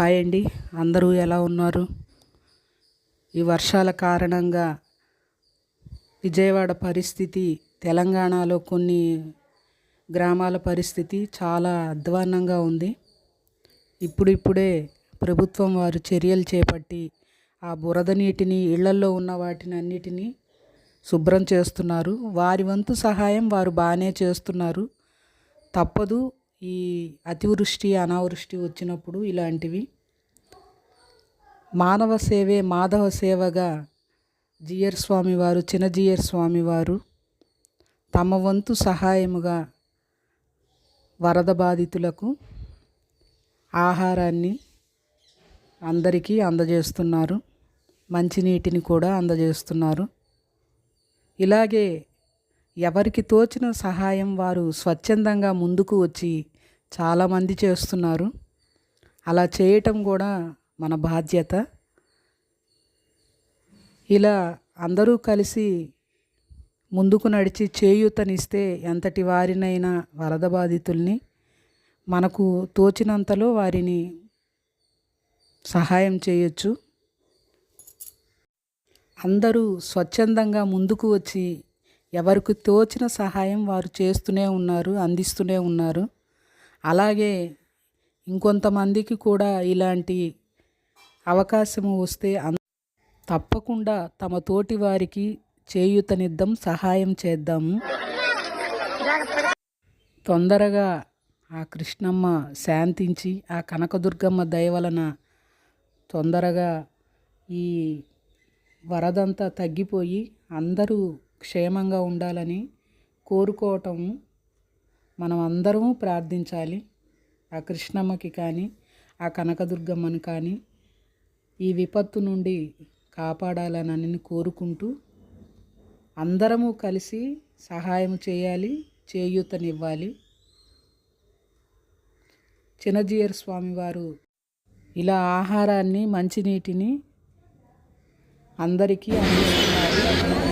Hi అండి అందరూ ఎలా ఉన్నారు? ఈ వర్షాల కారణంగా విజయవాడ పరిస్థితి తెలంగాణలో కొన్ని గ్రామాల పరిస్థితి చాలా అధ్వాన్నంగా ఉంది. ఇప్పుడిప్పుడే ప్రభుత్వం వారు చర్యలు చేపట్టి ఆ బురద నీటిని ఇళ్ళల్లో ఉన్న వాటిని అన్నిటినీ శుభ్రం చేస్తున్నారు. వారి వంతు సహాయం వారు బాగానే చేస్తున్నారు. తప్పదు ఈ అతివృష్టి అనావృష్టి వచ్చినప్పుడు ఇలాంటివి. మానవ సేవే మాధవ సేవగా జియర్ స్వామివారు వారు స్వామివారు తమ వంతు సహాయముగా వరద బాధితులకు ఆహారాన్ని అందరికీ అందజేస్తున్నారు. మంచినీటిని కూడా అందజేస్తున్నారు. ఇలాగే ఎవరికి తోచిన సహాయం వారు స్వచ్ఛందంగా ముందుకు వచ్చి చాలామంది చేస్తున్నారు. అలా చేయటం కూడా మన బాధ్యత. ఇలా అందరూ కలిసి ముందుకు నడిచి చేయూతనిస్తే ఎంతటి వారినైనా వరద బాధితుల్ని మనకు తోచినంతలో వారిని సహాయం చేయొచ్చు. అందరూ స్వచ్ఛందంగా ముందుకు వచ్చి ఎవరికి తోచిన సహాయం వారు చేస్తూనే ఉన్నారు అందిస్తూనే ఉన్నారు. అలాగే ఇంకొంతమందికి కూడా ఇలాంటి అవకాశం వస్తే తప్పకుండా తమ తోటి వారికి చేయూతనిద్దాం సహాయం చేద్దాము తొందరగా ఆ కృష్ణమ్మ శాంతించి ఆ కనకదుర్గమ్మ దయ వలన తొందరగా ఈ వరదంతా తగ్గిపోయి అందరూ క్షేమంగా ఉండాలని కోరుకోవటం మనం అందరము ప్రార్థించాలి. ఆ కృష్ణమ్మకి కానీ ఆ కనకదుర్గమ్మని కానీ ఈ విపత్తు నుండి కాపాడాలని కోరుకుంటూ అందరము కలిసి సహాయం చేయాలి చేయూతనివ్వాలి. చినజీయర్ స్వామివారు ఇలా ఆహారాన్ని మంచినీటిని అందరికీ అందిస్తున్నారు.